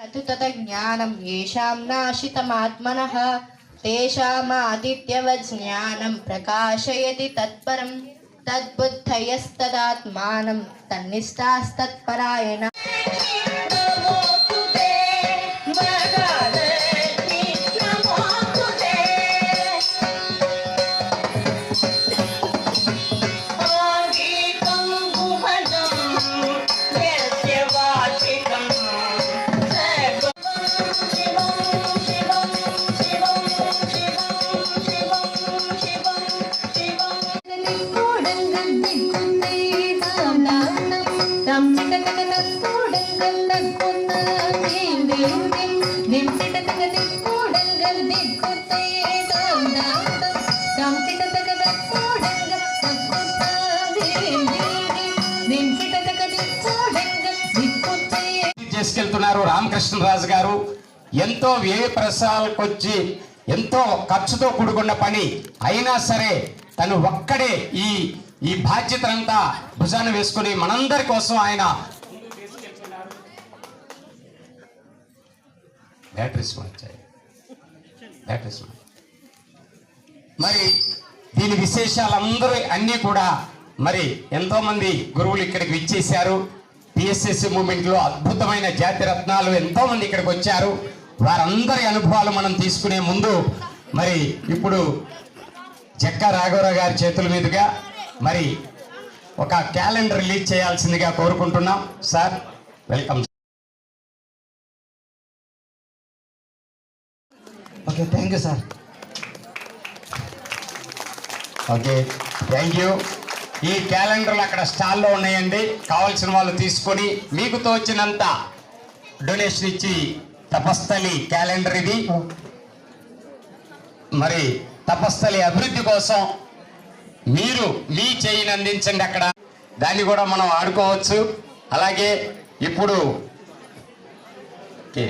तु ततज्ञानं येषां नाशितमात्मनः तेषामादित्यवत् ज्ञानं प्रकाशयति तद्बुद्धयस्तदात्मानं तन्निष्ठास्तत्परायण। చేసుకెళ్తున్నారు రామకృష్ణరాజు గారు. ఎంతో వ్యయ ప్రసాలకు వచ్చి ఎంతో ఖర్చుతో కూడుకున్న పని అయినా సరే తను ఒక్కడే ఈ ఈ బాధ్యతనంతా భుజాన వేసుకుని మనందరి కోసం ఆయన బ్యాటరీస్ మార్చాయి బ్యాటరీస్ మరి దీని విశేషాలందరూ అన్నీ కూడా మరి ఎంతోమంది గురువులు ఇక్కడికి విచ్చేశారు. పిఎస్ఎస్సి మూమెంట్లో అద్భుతమైన జాతి రత్నాలు ఎంతోమంది ఇక్కడికి వచ్చారు. వారందరి అనుభవాలు మనం తీసుకునే ముందు మరి ఇప్పుడు జక్క రాఘవరావు గారి చేతుల మీదుగా మరి ఒక క్యాలెండర్ రిలీజ్ చేయాల్సిందిగా కోరుకుంటున్నాం. Sir welcome okay thank you sir okay thank you ఈ క్యాలెండర్లు అక్కడ స్టాల్లో ఉన్నాయండి. కావాల్సిన వాళ్ళు తీసుకొని మీకు తోచినంత డొనేషన్ ఇచ్చి తపస్థలి క్యాలెండర్ ఇది. మరి తపస్థలి అభివృద్ధి కోసం మీరు మీ చేయిని అందించండి అక్కడ. దాన్ని కూడా మనం ఆడుకోవచ్చు. అలాగే ఇప్పుడు ఓకే.